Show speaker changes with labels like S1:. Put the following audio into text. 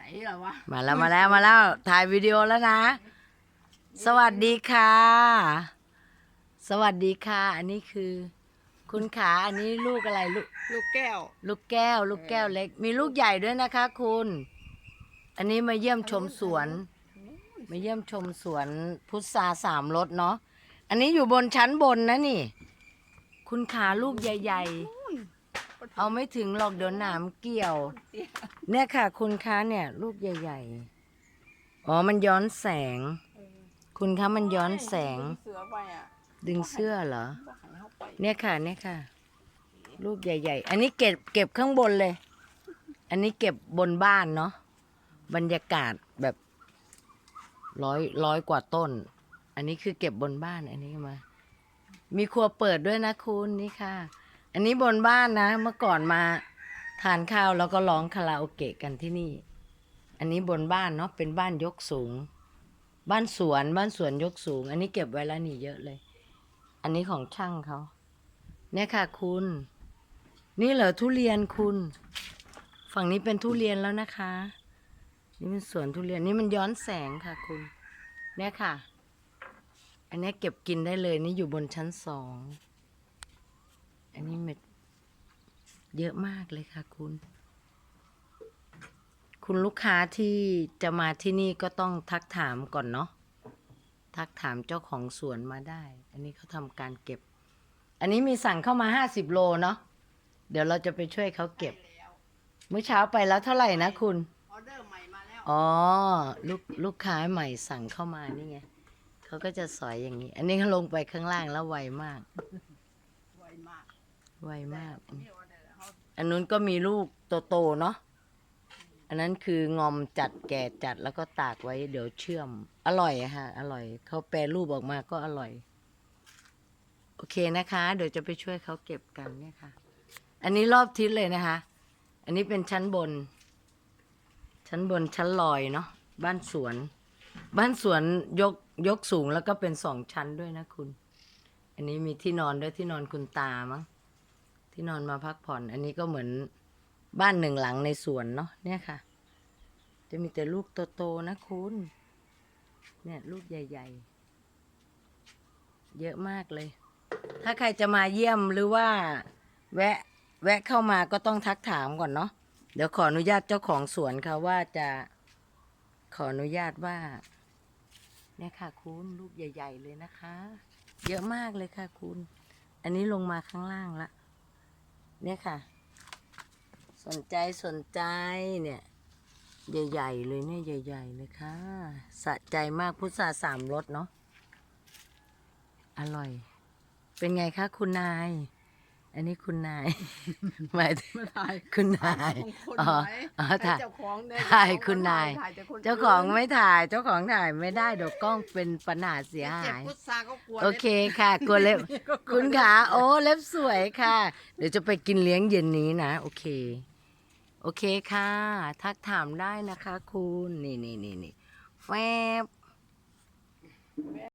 S1: ส่เหรอวะ
S2: มาแล้วมาแล้วมาแล้วถ่ายวิดีโอแล้วนะ สวัสดีค่ะ สวัสดีค่ะ อันนี้คือ คุณขาอันนี้ลูกอะไรลูก
S1: ลูกแก้ว
S2: ลูกแก้ว ลูกแก้วเล็ก มีลูกใหญ่ด้วยนะคะ คุณ อันนี้มาเยี่ยมชมสวน มาเยี่ยมชมสวนพุทราสามรสเนาะอันนี้อยู่บนชั้นบนนะนี่ คุณขาลูกใหญ่ ๆ เอาไม่ถึงหรอกเดี๋ยวหนามเกี่ยว เนี่ยค่ะ คุณคะเนี่ย ลูกใหญ่ ๆ อ๋อมันย้อนแสง คุณคะมันย้อนแสง
S1: เสือไปอะ
S2: ดึงเสื้อเหรอ
S1: บอกให้เขาไป
S2: เนี่ยค่ะ เนี่ยค่ะ ลูกใหญ่ ๆ อันนี้เก็บเก็บข้างบนเลย อันนี้เก็บบนบ้านเนาะบรรยากาศแบบร้อยร้อยกว่าต้น อันนี้คือเก็บบนบ้านอันนี้มา มีครัวเปิดด้วยนะคุณนี่ค่ะ อันนี้บนบ้านนะ เมื่อก่อนมาทานข้าวแล้วก็ร้องคาราโอเกะกันที่นี่ อันนี้บนบ้านเนาะเป็นบ้านยกสูง บ้านสวนบ้านสวนยกสูง อันนี้เก็บไว้แล้วนี่เยอะเลย อันนี้ของช่างเขา เนี่ยค่ะคุณ นี่เหรอทุเรียนคุณ ฝั่งนี้เป็นทุเรียนแล้วนะคะ นี่เป็นสวนทุเรียนนี่มันย้อนแสงค่ะคุณ เนี่ยค่ะ อันนี้เก็บกินได้เลยนี่อยู่บนชั้นสอง อันนี้เม็ดเยอะมากเลยค่ะคุณ คุณลูกค้าที่จะมาที่นี่ก็ต้องทักถามก่อนเนาะ ทักถามเจ้าของสวนมาได้ อันนี้เขาทำการเก็บ อันนี้มีสั่งเข้ามาห้าสิบโลเนาะ เดี๋ยวเราจะไปช่วยเขาเก็บ
S1: แล้ว
S2: เมื่อเช้าไปแล้วเท่าไหร่นะคุณ
S1: ออเดอร์ใหม่มาแล้ว
S2: อ๋อ ลูกลูกค้าใหม่สั่งเข้ามานี่ไง เขาก็จะสอยอย่างนี้ อันนี้เขาลงไปข้างล่างแล้วไวมาก
S1: ไวมาก
S2: ไวมาก อันนู้นก็มีลูกโตๆเนาะ อันนั้นคืองอมจัดแก่จัดแล้วก็ตากไว้เดี๋ยวเชื่อม อร่อยอะค่ะอร่อย เขาแปรรูปออกมาก็อร่อย โอเคนะคะ เดี๋ยวจะไปช่วยเขาเก็บกันเนี่ยค่ะ อันนี้รอบทิศเลยนะคะ อันนี้เป็นชั้นบน ชั้นบนชั้นลอยเนาะ บ้านสวน บ้านสวนยกยกสูงแล้วก็เป็นสองชั้นด้วยนะคุณ อันนี้มีที่นอนด้วยที่นอนคุณตามั้ง ที่นอนมาพักผ่อน อันนี้ก็เหมือนบ้านหนึ่งหลังในสวนเนาะเนี่ยค่ะ จะมีแต่ลูกโตๆนะคุณ เนี่ยลูกใหญ่ ๆ เยอะมากเลย ถ้าใครจะมาเยี่ยมหรือว่า แวะแวะเข้ามาก็ต้องทักถามก่อนเนาะเดี๋ยวขออนุญาตเจ้าของสวนค่ะว่าจะขออนุญาตว่า เนี่ยค่ะคุณลูกใหญ่ ๆ เลยนะคะ เยอะมากเลยค่ะคุณ อันนี้ลงมาข้างล่างละ เนี่ยค่ะ สนใจสนใจเนี่ยใหญ่ๆเลยเนี่ยใหญ่ๆเลยค่ะสะใจมากพุทราสามรสเนาะอร่อย เป็นไงคะคุณนาย อันนี้คุณนายหมายถึง
S1: มาถ่าย
S2: คุณนาย
S1: ของคน
S2: อ๋อ
S1: ไหม
S2: อ๋อ
S1: ให้
S2: ถ่าย
S1: เจ้าของเนี่ย
S2: ถ่าย
S1: เจ้ขอ
S2: คุณนาย
S1: ถ่แต่คน
S2: เจ้าของ
S1: น
S2: ไม่ถ่าย เจ้าของถ่ายไม่ได้เดี๋ยวกล้องเป็นปัญหาเสีย
S1: เจ็บ
S2: หาย
S1: พุทราก็กลัว
S2: โอเคค่ะกลัวเล็บ
S1: ก็กลัว
S2: คุณขาโอ้เล็บสวยค่ะ เดี๋ยวจะไปกินเลี้ยงเย็นนี้นะ โอเค โอเคค่ะ ทักถามได้นะคะ คุณ นี่นี่นี่นี่แฟบ